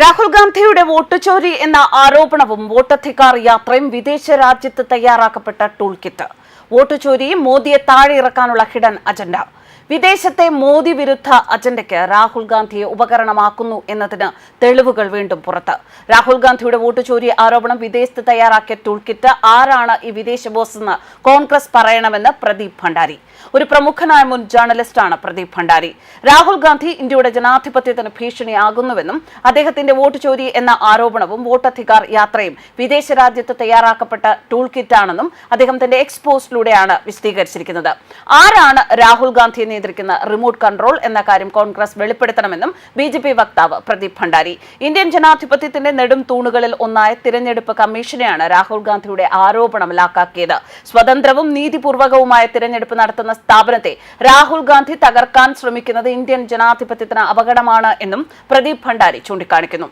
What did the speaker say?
രാഹുൽ ഗാന്ധിയുടെ വോട്ട് ചോരി എന്ന ആരോപണവും വോട്ടധികാർ യാത്രയും വിദേശ രാജ്യത്ത് തയ്യാറാക്കപ്പെട്ട ടൂൾ കിറ്റ് വോട്ട് ചോരിയും മോദിയെ താഴെ ഇറക്കാനുള്ള ഹിഡൻ അജണ്ട. വിദേശത്തെ മോദി വിരുദ്ധ അജണ്ടയ്ക്ക് രാഹുൽ ഗാന്ധിയെ ഉപകരണമാക്കുന്നു എന്നതിന് തെളിവുകൾ വീണ്ടും പുറത്ത്. രാഹുൽ ഗാന്ധിയുടെ വോട്ട് ചോരി ആരോപണം വിദേശത്ത് തയ്യാറാക്കിയ ടൂൾ കിറ്റ് ആരാണ് ഈ വിദേശ ബോസ് എന്ന് കോൺഗ്രസ് പറയണമെന്ന് പ്രദീപ് ഭണ്ഡാരി. ഒരു പ്രമുഖനായ മുൻ ജേർണലിസ്റ്റാണ് പ്രദീപ് ഭണ്ഡാരി. രാഹുൽ ഗാന്ധി ഇന്ത്യയുടെ ജനാധിപത്യത്തിന് ഭീഷണിയാകുന്നുവെന്നും അദ്ദേഹത്തിന്റെ വോട്ട് ചോരി എന്ന ആരോപണവും വോട്ടധികാർ യാത്രയും വിദേശ രാജ്യത്ത് തയ്യാറാക്കപ്പെട്ട ടൂൾ കിറ്റാണെന്നും അദ്ദേഹം തന്റെ എക്സ്പോസ്റ്റിലൂടെയാണ് വിശദീകരിച്ചിരിക്കുന്നത്. ആരാണ് രാഹുൽ ഗാന്ധിയെ നിയന്ത്രിക്കുന്ന റിമോട്ട് കൺട്രോൾ എന്ന കാര്യം കോൺഗ്രസ് വെളിപ്പെടുത്തണമെന്നും ബി ജെ പി വക്താവ് പ്രദീപ് ഭണ്ഡാരി. ഇന്ത്യൻ ജനാധിപത്യത്തിന്റെ നെടും തൂണുകളിൽ ഒന്നായ തിരഞ്ഞെടുപ്പ് കമ്മീഷനെയാണ് രാഹുൽ ഗാന്ധിയുടെ ആരോപണം ലാക്കാക്കിയത് സ്വതന്ത്രവും നീതിപൂർവകവുമായ തിരഞ്ഞെടുപ്പ് നടത്തുന്ന സ്ഥാപനത്തെ രാഹുൽ ഗാന്ധി തകർക്കാൻ ശ്രമിക്കുന്നത് ഇന്ത്യൻ ജനാധിപത്യത്തിന് അപകടമാണ് എന്നും പ്രദീപ് ഭണ്ഡാരി ചൂണ്ടിക്കാണിക്കുന്നു.